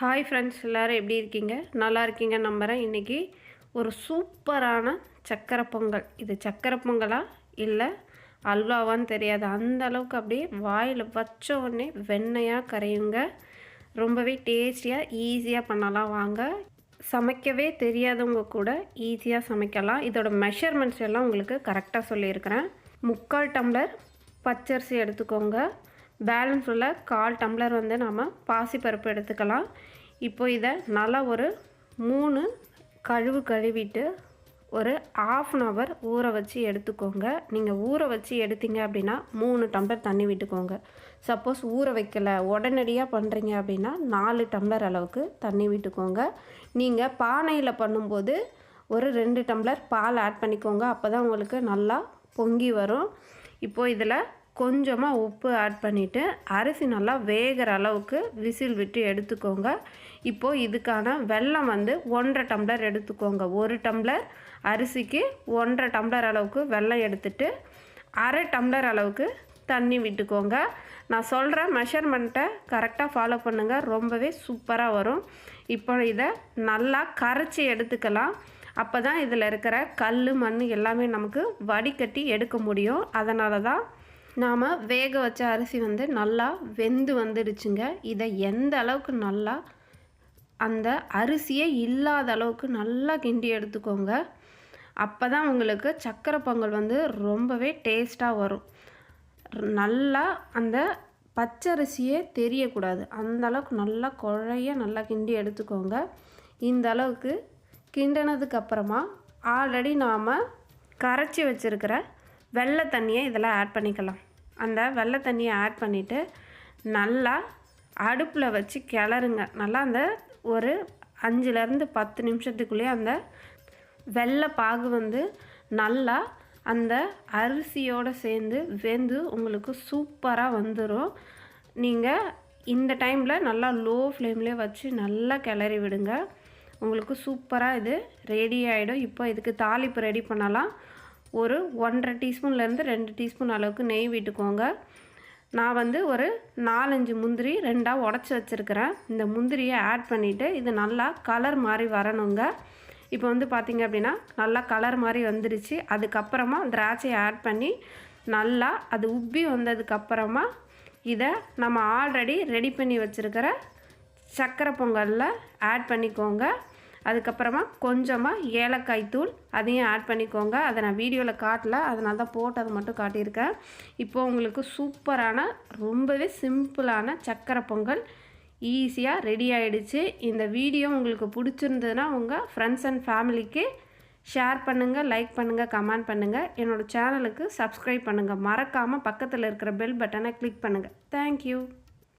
Hi friends எல்லோரும் எப்படி இருக்கீங்க? நல்லா இருக்கீங்க நம்புகிறேன் இன்றைக்கி ஒரு சூப்பரான சக்கரை பொங்கல். இது சக்கரை பொங்கலா இல்லை அல்வாவான்னு தெரியாது. அந்த அளவுக்கு அப்படியே வாயில் வச்ச உடனே வெண்ணையாக கரையுங்க. ரொம்பவே டேஸ்டியாக ஈஸியாக பண்ணலாம் வாங்க. சமைக்கவே தெரியாதவங்க கூட ஈஸியாக சமைக்கலாம். இதோட மெஷர்மெண்ட்ஸ் எல்லாம் உங்களுக்கு கரெக்டாக சொல்லியிருக்கிறேன். முக்கால் டம்ளர் பச்சரிசி எடுத்துக்கோங்க. பேலன்ஸ் உள்ள கால் டம்ளர் வந்து நம்ம பாசிப்பருப்பு எடுத்துக்கலாம். இப்போ இதை நல்லா ஒரு மூணு கழுவு கழுவிட்டு ஒரு ஆஃப் அன் ஹவர் ஊற வச்சு எடுத்துக்கோங்க. நீங்கள் ஊற வச்சு எடுத்தீங்க அப்படின்னா மூணு டம்ளர் தண்ணி விட்டுக்கோங்க. சப்போஸ் ஊற வைக்கல உடனடியாக பண்ணுறீங்க அப்படின்னா நாலு டம்ளர் அளவுக்கு தண்ணி விட்டுக்கோங்க. நீங்கள் பானையில் பண்ணும்போது ஒரு ரெண்டு டம்ளர் பால் ஆட் பண்ணிக்கோங்க. அப்போ தான் உங்களுக்கு நல்லா பொங்கி வரும். இப்போது இதில் கொஞ்சமாக உப்பு ஆட் பண்ணிவிட்டு அரிசி நல்லா வேகிற அளவுக்கு விசில் விட்டு எடுத்துக்கோங்க. இப்போது இதுக்கான வெல்லம் வந்து ஒன்றரை டம்ளர் எடுத்துக்கோங்க. ஒரு டம்ளர் அரிசிக்கு ஒன்றரை டம்ளர் அளவுக்கு வெல்லம் எடுத்துட்டு அரை டம்ளர் அளவுக்கு தண்ணி விட்டுக்கோங்க. நான் சொல்கிற மெஷர்மெண்ட்டை கரெக்டாக ஃபாலோ பண்ணுங்கள் ரொம்பவே சூப்பராக வரும். இப்போ இதை நல்லா கரைச்சி எடுத்துக்கலாம். அப்போ தான் இதில் இருக்கிற கல் மண் எல்லாமே நமக்கு வடிகட்டி எடுக்க முடியும். அதனால தான் நாம் வேக வச்ச அரிசி வந்து நல்லா வெந்து வந்துடுச்சுங்க. இதை எந்த அளவுக்கு நல்லா அந்த அரிசியே இல்லாத அளவுக்கு நல்லா கிண்டி எடுத்துக்கோங்க. அப்போ தான் உங்களுக்கு சக்கரை பொங்கல் வந்து ரொம்பவே டேஸ்ட்டாக வரும். நல்லா அந்த பச்சரிசியே தெரியக்கூடாது. அந்த அளவுக்கு நல்லா குழைய நல்லா கிண்டி எடுத்துக்கோங்க. இந்த அளவுக்கு கிண்டினதுக்கு அப்புறமா ஆல்ரெடி நாம் கரைச்சி வச்சுருக்கிற வெள்ளை தண்ணியை இதில் ஆட் பண்ணிக்கலாம். அந்த வெள்ளை தண்ணியை ஆட் பண்ணிவிட்டு நல்லா அடுப்பில் வச்சு கிளறுங்க. நல்லா அந்த ஒரு அஞ்சுலேருந்து பத்து நிமிஷத்துக்குள்ளேயே அந்த வெள்ளை பாகு வந்து நல்லா அந்த அரிசியோடு சேர்ந்து வெந்து உங்களுக்கு சூப்பராக வந்துடும் நீங்கள் இந்த டைமில் நல்லா லோ ஃப்ளேம்லேயே வச்சு நல்லா கிளறி விடுங்க. உங்களுக்கு சூப்பராக இது ரெடி ஆகிடும் இப்போ இதுக்கு தாளிப்பு ரெடி பண்ணலாம். ஒரு ஒன்றரை டீஸ்பூன்லேருந்து ரெண்டு டீஸ்பூன் அளவுக்கு நெய் விட்டுக்கோங்க. நான் வந்து ஒரு நாலஞ்சு முந்திரி ரெண்டாக உடச்சி வச்சுருக்கிறேன். இந்த முந்திரியை ஆட் பண்ணிவிட்டு இது நல்லா கலர் மாதிரி வரணுங்க. இப்போ வந்து பார்த்திங்க அப்படின்னா நல்லா கலர் மாதிரி வந்துடுச்சு அதுக்கப்புறமா திராட்சையை ஆட் பண்ணி நல்லா அது உப்பி வந்ததுக்கப்புறமா இதை நம்ம ஆல்ரெடி ரெடி பண்ணி வச்சுருக்கிற சக்கரை பொங்கலில் ஆட் பண்ணிக்கோங்க. அதுக்கப்புறமா கொஞ்சமாக ஏலக்காய் தூள் அதையும் ஆட் பண்ணிக்கோங்க. அதை நான் வீடியோவில் காட்டல. அதனால தான் போட்டு அதை மட்டும் காட்டியிருக்கேன். இப்போது உங்களுக்கு சூப்பரான ரொம்பவே சிம்பிளான சக்கரை பொங்கல் ஈஸியாக ரெடி ஆகிடுச்சு இந்த வீடியோ உங்களுக்கு பிடிச்சிருந்ததுன்னா உங்கள் ஃப்ரெண்ட்ஸ் அண்ட் ஃபேமிலிக்கு ஷேர் பண்ணுங்கள் லைக் பண்ணுங்கள் கமெண்ட் பண்ணுங்கள் என்னோடய சேனலுக்கு சப்ஸ்கிரைப் பண்ணுங்கள் மறக்காமல் பக்கத்தில் இருக்கிற பெல் பட்டனை கிளிக் பண்ணுங்கள் தேங்க்யூ